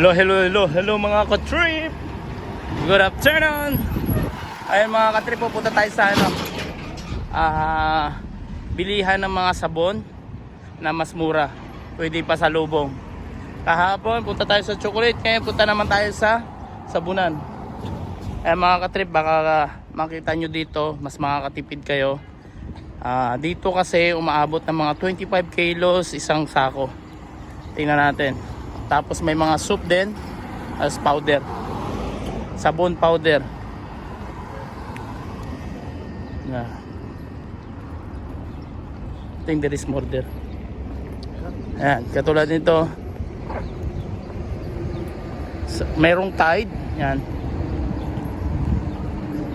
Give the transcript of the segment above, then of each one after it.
Hello, hello, hello, hello mga ka-trip! Good afternoon! Ayun mga ka-trip, pupunta tayo sa ano, ah, bilihan ng mga sabon na mas mura. Pwede pa sa lubong. Kahapon, punta tayo sa chocolate. Ngayon, punta naman tayo sa sabunan. Eh mga ka-trip, baka makita nyo dito, mas makakatipid kayo. Ah, dito kasi umaabot ng mga 25 kilos isang sako. Tingnan natin. Tapos may mga soup din as powder. Sabon powder. Yeah. I think there is more there. Ayan, katulad nito. Merong Tide. Yan.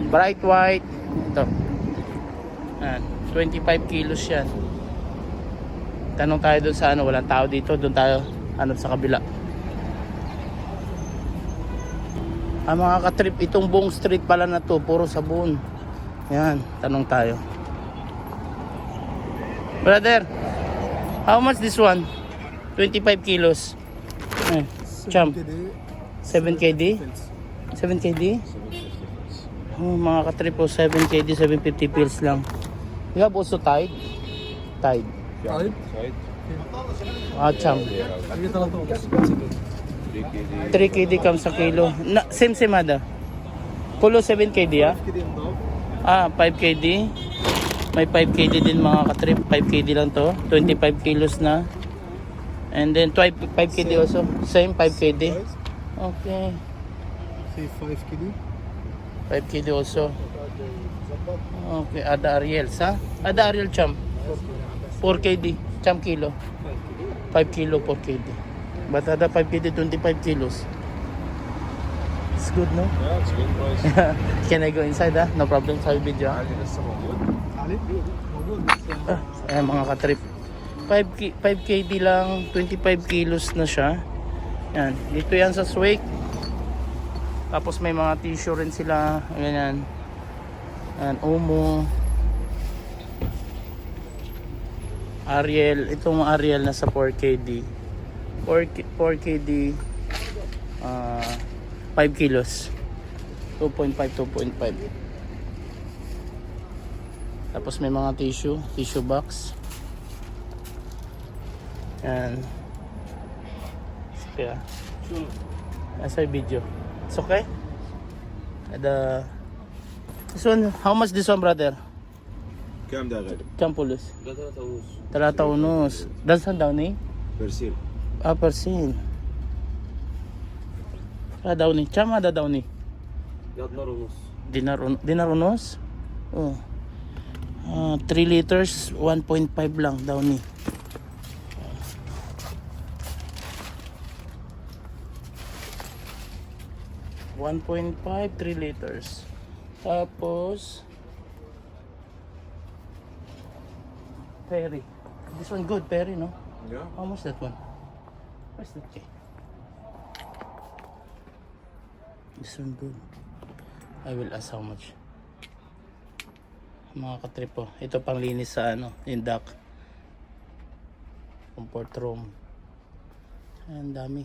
Bright white. Ito. Ayan. 25 kilos yan. Tanong tayo doon sa ano, walang tao dito. Doon tayo, ano sa kabila. Ang mga katrip itong buong street pala na to puro sabon. Yan tanong tayo. Brother how much this one? 25 kilos. Eh, champ 7 kd 7 kd oh, mga katrip po 7 kd 750 pills lang. You have also tide tide tide tide Acham. 3 KD kam sa kilo. Na, same same ah, ada. Kulo 7 KD ah. Ah, 5 KD. May 5 KD din mga katrip. 5 KD lang to. 25 kilos na. And then 5, KD also. Same 5 KD. Okay. Say 5 KD. 5 KD also. Okay, ada Ariel sa. Ada Ariel champ. 4 KD. Cham kilo? 5 kilo per kg. But ada 5 kg, 25 kilos. It's good, no? Yeah, it's good price. Can I go inside, ah? No problem sa video, ah? Uh, eh, mga katrip. 5, ki 5 kg lang, 25 kilos na siya. Yan. Dito yan sa Swig. Tapos may mga tissue rin sila. Ganyan. Yan, Omo. Ariel. Itong Ariel na sa 4 KD. 4, ki- 4 KD. ah 5 kilos. 2.5, 2.5. Tapos may mga tissue, tissue box. Yan. Kaya. Nasa video. It's okay? The This one, how much this one brother? كم ده غالي؟ Kam pulos? ده 3 ونص Talata unos. Dansan daw ni? برسيل Ah, persin. Ah, daw ni. Chama da daw ni. ده 12 ونص Dinar, un- dinar unos? Oh. Ah, 3 liters, 1.5 lang daw ni. One point five, three liters. Tapos, Perry. This one good, Perry, no? Yeah. How much that one? Where's that key? This one good. I will ask how much. Mga katrip po. Ito pang linis sa ano, yung dock. Comfort room. Ang dami.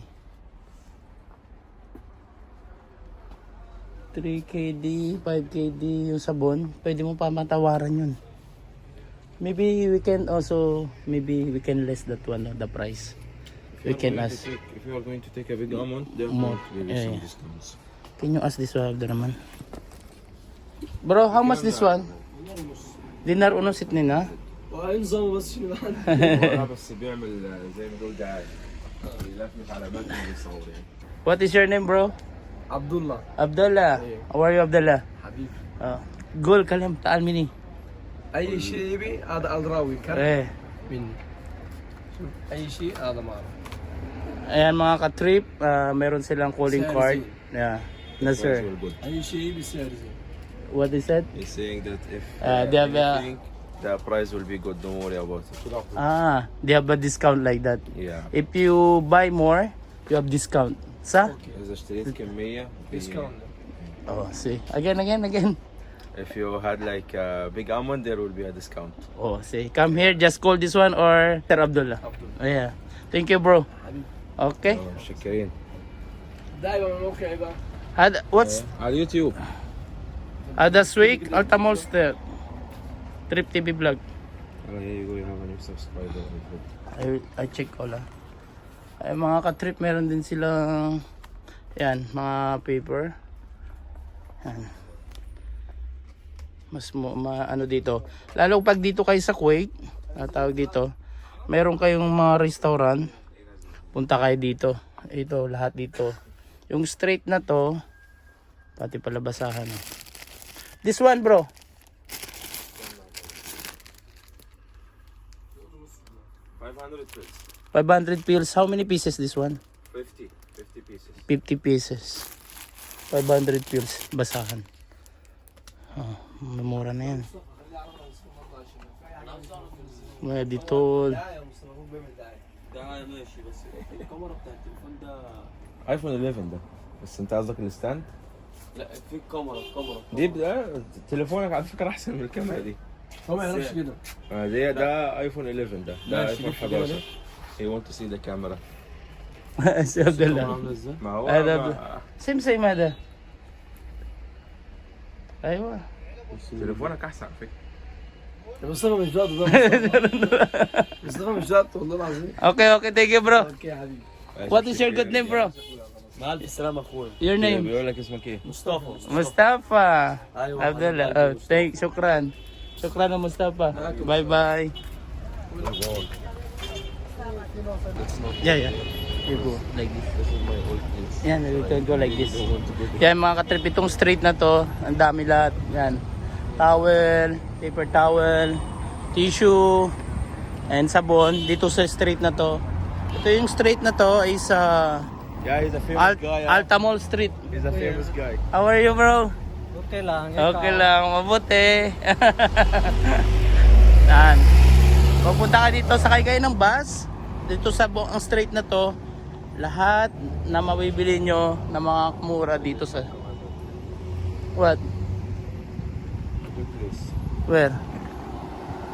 3KD, 5KD yung sabon. Pwede mo pa matawaran yun. Maybe we can also, maybe we can less that one, no, the price. We can ask. If you are going to take a big amount, there More. will be Yeah, some yeah. discounts. Can you ask this one the naman? Bro, how much this one? Dinar uno sit nina? وانظم بس شنو بعد هو بس بيعمل زي ما تقول دعاية يلفلف على متن ويصور يعني What is your name, bro? عبد الله Abdullah. How are you, Abdullah? حبيبي Uh, قول كلام تعال مني. اي شيء يبي هذا الراوي كرم Eh, مني شوف اي شيء هذا معه ayan mga ka-trip, ah, meron silang calling Sir, card. sir. Yeah. Na Price sir. will good. اي شيء يبي سعر زين What is that? He's saying that if Uh, they have a- anything, the price will be good. Don't worry about it. Ah, they have a discount like that. Yeah. If you buy more, you have discount. Sa? إذا اشتريت كمية في- ديسكاونت Oh, see. Again, again, again. If you had like a big amount, there will be a discount. Oh, see. Come here, just call this one or Sir Abdullah. عبد الله Oh, yeah. Thank you, bro. حبيبي Okay. Oh, شكرين. دائما موقعي بقى هذا what's على اليوتيوب هذا سويك التامول ستير تريب تي في بلوج يقول you have a new subscriber I, I check ko lang. Ay, mga ka-trip, meron din silang yan, mga paper. Yan. Mas mo, ma, ano dito. Lalo pag dito kayo sa Kuwait, ah, tawag dito, meron kayong mga restaurant, punta kayo dito. Ito, lahat dito. Yung straight na to, pati pala basahan. oh. This one, bro. 500 pills 500 pills. How many pieces this one? 50 50 pieces 50 pieces. 500 pills. Basahan. Mura na دي طول. آيفون 11 ده. بس أنت قصدك الستاند؟ لا في كاميرا كاميرا دي ده آه، تليفونك على فكرة أحسن من الكاميرا دي. هو ما يعرفش كده. آه، ده آيفون 11 ده. ده آيفون 11 اي ونت تو سي ذا كاميرا سي عبد الله. ما هو هذا سيم سيم هذا؟ ايوه تليفونك احسن على فكره يا مصطفى مش ضابط ده مصطفى مش ضابط والله العظيم Okay, okay. Thank you, bro. اوكي يا حبيبي What is your good name, bro? مع الف سلامه اخويا Your name? بيقول لك اسمك ايه مصطفى Mustafa. ايوه Abdullah. Oh, thank, شكرا. شكرا Mustafa. Bye bye. Yeah, yeah. You go like this. This is my old place. yan, you can go like this. Yan mga katrip, itong street na to, ang dami lahat. Yan, towel, paper towel, tissue, and sabon. Dito sa street na to. Ito yung street na to is uh, yeah, he's a famous Alt guy. Uh. Alta Mall Street. He's a famous guy. How are you, bro? Okay lang. Okay lang. Mabuti. Yan. Pupunta ka dito, sakay kayo ng bus. Dito sa buong street na to lahat na mabibili nyo na mga mura dito sa what? where?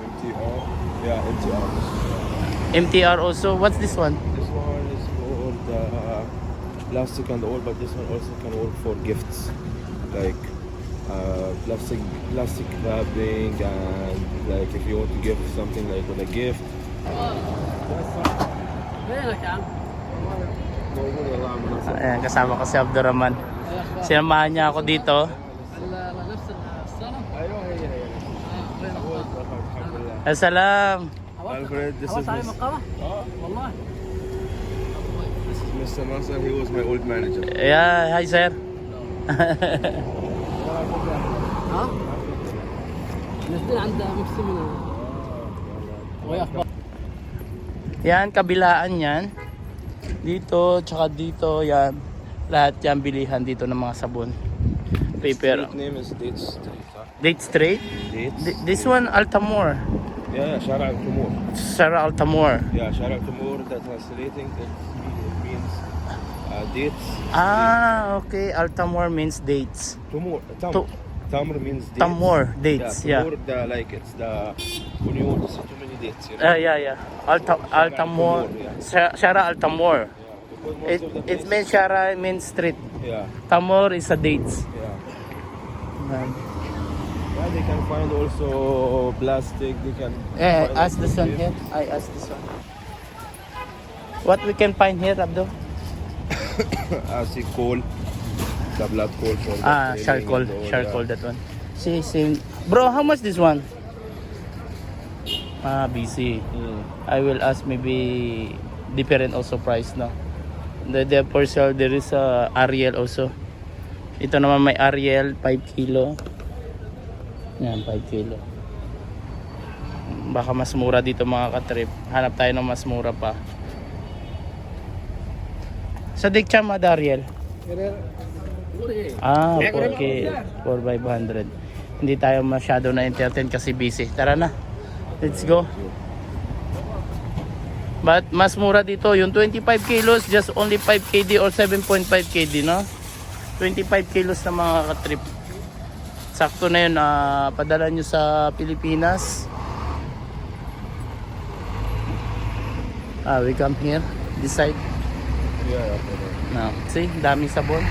MTR yeah MTR MTR also what's this one? this one is for the plastic and all but this one also can work for gifts like uh, plastic plastic wrapping and like if you want to give something like with a gift that's something. Ayan, kasama ko si Abdurrahman. Sinamahan niya ako dito. Assalam. Alfred, this is Mr. Mr. Nasser, he was my old manager. Yeah, hi sir. Yan, kabilaan yan. Dito, tsaka dito, yan. Lahat yan bilihan dito ng mga sabon. Paper. Street name is Date Street. Huh? Date Street? Date This one, Altamore. Yeah, yeah, Shara Altamore. Shara Altamore. Yeah, Shara Altamore, that translating it means uh, dates. Ah, okay. Altamore means dates. Tumor. Tum- Tamr. Tamr means dates. Tamor, dates. Yeah, Yeah. The, like it's the when you want to see too many dates. You know? Ah, yeah, yeah. Alta Altamore. Sa- Shara Altamore. yeah. Because most It, of the it places- means Shara means street. Yeah, Tamor is a dates. yeah. Yan. Yeah, they can find also plastic. They can. Eh, find ask this one here. I ask this one. What we can find here, Abdo? I see coal, the black coal for the Ah, charcoal. Charcoal, that. that one. See, see. Bro, how much this one? Ah, BC. Mm. I will ask maybe different also price, no? The, the for sale, there is a Ariel also. Ito naman may Ariel, 5 kilo. Yan, 5 kilo. Baka mas mura dito mga katrip. Hanap tayo ng mas mura pa. Sa Dikcham, ada Ariel? Ah, 4K. 4,500. Hindi tayo masyado na entertain kasi busy. Tara na. Let's go. But mas mura dito. Yung 25 kilos, just only 5 KD or 7.5 KD, no? 25 kilos na mga katrip. Sakto na yun. ah, padala nyo sa Pilipinas. Ah, we come here. This side. Yeah, okay. No. See, daming sabon.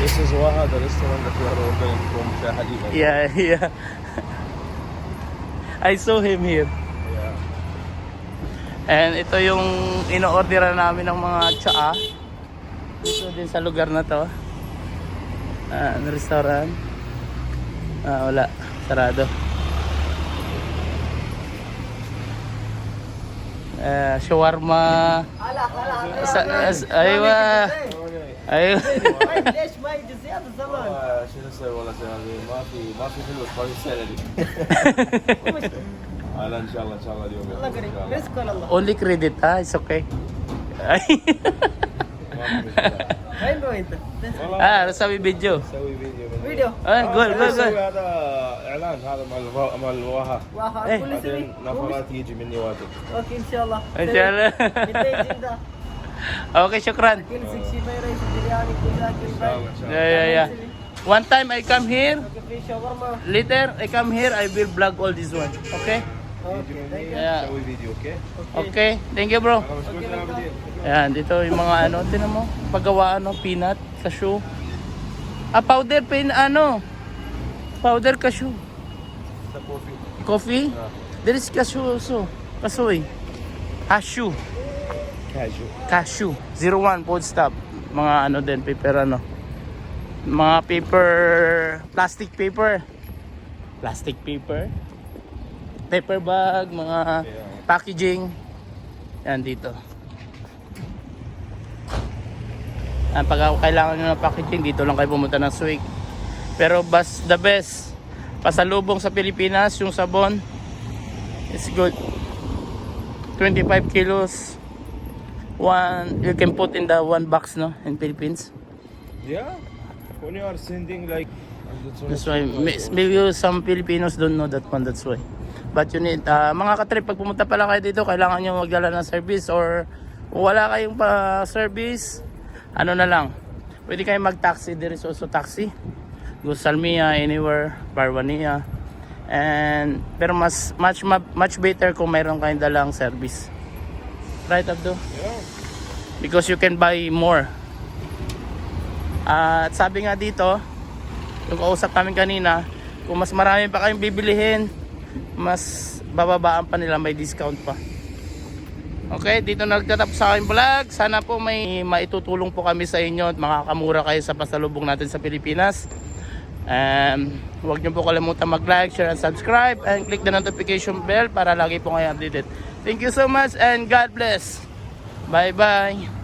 This is Waha, the restaurant that we are ordering from Shah. Yeah, yeah. I saw him here. Yeah. And ito yung ino-orderan namin ng mga tsaa. Dito din sa lugar na to. Ah, restaurant? Ah, wala. Sarado. Ah, shawarma. Sa, as, aywa. أيوه. ليش ما يجي زيادة زمان؟ شو نسوي والله ما في ما في فلوس ما في سالري آه، لا إن شاء الله إن شاء الله اليوم الله قريب. رزق ولا الله. اونلي كريدت ها اتس أوكي وين انت؟ آه سوي فيديو نسوي فيديو فيديو قول قول قول هذا إعلان هذا مال مال واها. واها كل نفرات يجي مني واجد. أوكي إن شاء الله. إن شاء الله. Okay, shukran. Yeah, yeah, yeah. One time I come here, later I come here, I will vlog all this one. Okay? Okay, thank you. Yeah. Okay? okay, thank you bro. Okay, Ayan, dito yung mga ano, tinan mo, pagawaan ng peanut, cashew. Ah, powder pin, ano, powder cashew. Sa coffee. Coffee? Yeah. There is cashew also. Kasoy. Cashew. Cashew. Cashew. 01 food stop. Mga ano din, paper ano. Mga paper, plastic paper. Plastic paper. Paper bag, mga packaging. Yan dito. Ang pag kailangan nyo ng packaging, dito lang kayo pumunta ng Swig. Pero bas the best. Pasalubong sa Pilipinas, yung sabon. It's good. 25 kilos one, you can put in the one box, no, in Philippines. Yeah. When you are sending like That's why, may- maybe some Filipinos don't know that one, that's why. But you need, ah, mga katrip, pag pumunta pala kayo dito, kailangan nyo magdala ng service or kung wala kayong pa service, ano na lang, pwede kayong mag-taxi, there is also taxi. Go Salmia, anywhere, Barwania. And, pero mas, much, much better kung mayroon kayong dalang service. Right, Abdo? Yeah. because you can buy more. At sabi nga dito, yung kausap namin kanina, kung mas marami pa kayong bibilihin, mas bababaan pa nila, may discount pa. Okay, dito na nagtatapos sa aking vlog. Sana po may maitutulong po kami sa inyo at makakamura kayo sa pasalubong natin sa Pilipinas. Um, huwag niyo po kalimutan mag-like, share, and subscribe and click the notification bell para lagi po kayo updated. Thank you so much and God bless. Bye-bye.